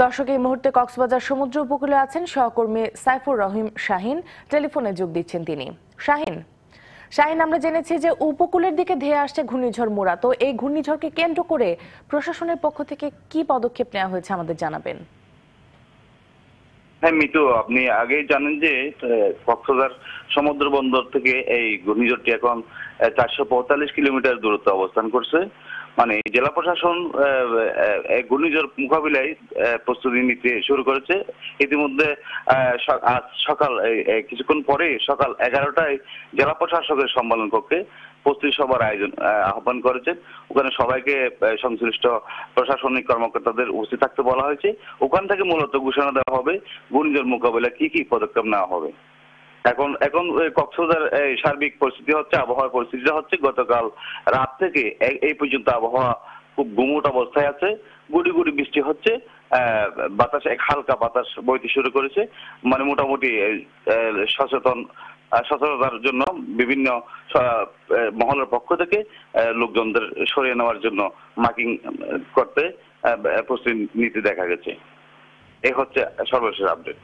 দর্শক, এই মুহূর্তে কক্সবাজার সমুদ্র উপকূলে আছেন সহকর্মী সাইফুর রহিম শাহিন। টেলিফোনে যোগ দিচ্ছেন তিনি। শাহিন শাহিন, আমরা জেনেছি যে উপকূলের দিকে ধেয়ে আসছে ঘূর্ণিঝড় মোরা। তো এই ঘূর্ণিঝড়কে কেন্দ্র করে প্রশাসনের পক্ষ থেকে কি পদক্ষেপ নেওয়া হয়েছে আমাদের জানাবেন। হ্যাঁ মিতু, আপনি আগেই জানেন যে কক্সবাজার সমুদ্র বন্দর থেকে এই ঘূর্ণিঝড়টি এখন চারশো পঁয়তাল্লিশ কিলোমিটার দূরত্বে অবস্থান করছে। মানে জেলা প্রশাসন ঘূর্ণিঝড় মোকাবিলায় প্রস্তুতি নিতে শুরু করেছে। ইতিমধ্যে আজ সকাল কিছুক্ষণ পরে সকাল এগারোটায় জেলা প্রশাসকের সম্মেলন কক্ষে প্রস্তুতি সভার আয়োজন আহ, আহ্বান করেছেন। ওখানে সবাইকে সংশ্লিষ্ট প্রশাসনিক কর্মকর্তাদের উপস্থিত থাকতে বলা হয়েছে। ওখান থেকে মূলত ঘোষণা দেওয়া হবে ঘূর্ণিঝড় মোকাবিলায় কি কি পদক্ষেপ নেওয়া হবে। এখন এখন কক্সবাজার সার্বিক পরিস্থিতি হচ্ছে, আবহাওয়ার পরিস্থিতিটা হচ্ছে, গতকাল রাত থেকে এই- পর্যন্ত আবহাওয়া খুব গুমোট অবস্থায় আছে, গুড়ি গুড়ি বৃষ্টি হচ্ছে বাতাস, এক হালকা বাতাস বইতে শুরু করেছে মানে মোটামুটি সচেতন সচেতনতার জন্য বিভিন্ন মহলের পক্ষ থেকে লোকজনদের সরিয়ে নেওয়ার জন্য মার্কিং করতে প্রস্তুতি নিতে দেখা গেছে। এই হচ্ছে সর্বশেষ আপডেট।